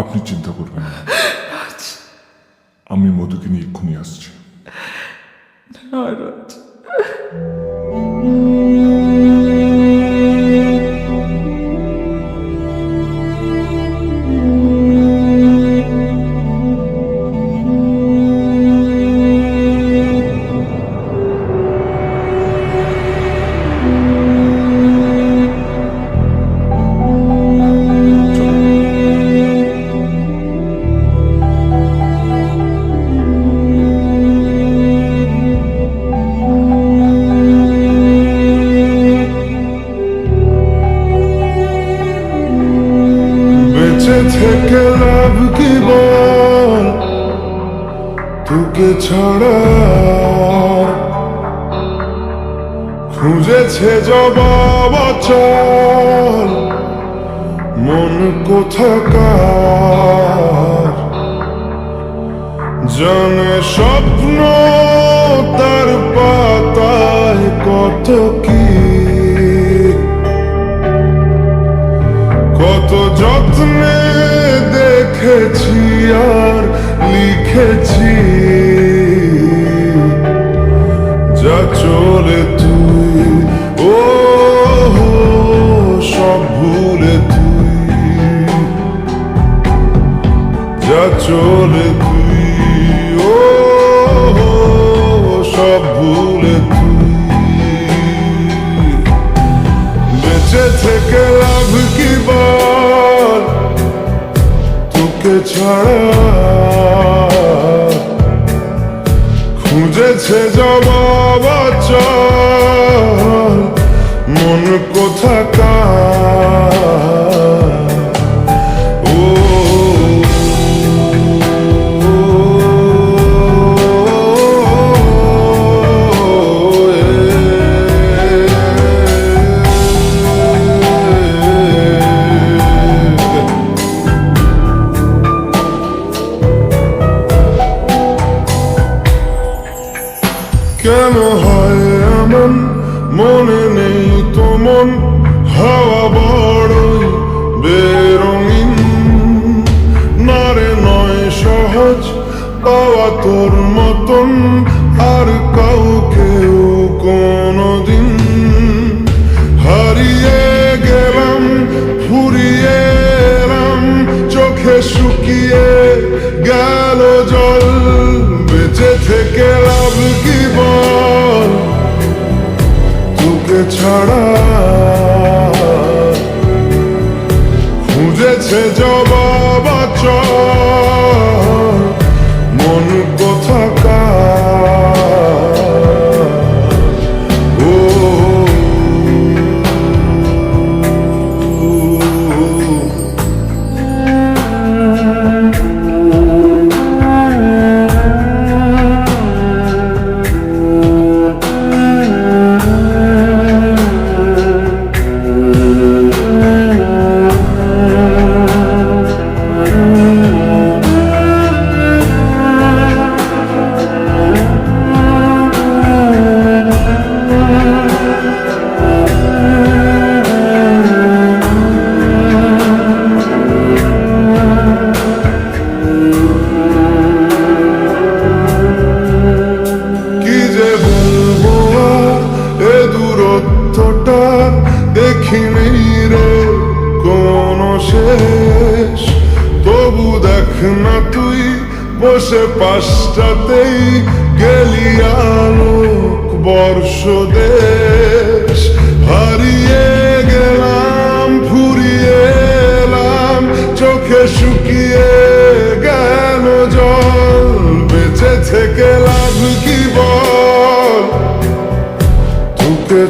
আপনি চিন্তা করবেন না। আমি মধুকে নিয়ে এক্ষুনি আসছি। তোকে ছাড়া খুঁজেছে জবাব চল মন কোথাকার? জানে স্বপ্ন তার পাতায় কত কি? কত যত্নে দেখেছি আর লিখেছি। যা চলে তুই ও সব ভুলে তুই। যা চলে তুই ও সব ভুলে তুই। বেঁচে থেকে লাভ কি বল তোকে ছাড়া খুঁজেছে জবাব চল কেন হয় এমন? মনে নেই তো মন। হাওয়া বড়ই বেরঙিন। নারে নয় সহজ, পাওয়া তোর মতন। আর কাউকেও কোনোদিন ছাড়া দেখিনি রে কোনো শেষ। তবু দেখ না তুই, বসে পাশটাতেই গেলি আলোক বর্ষ দেশ হারিয়ে গেলাম, ফুরিয়ে এলাম, চোখে শুকিয়ে গেল জল। বেঁচে থেকে লাভ কি বল? তোকে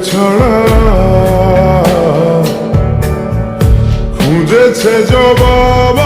খুঁজেছে জবাব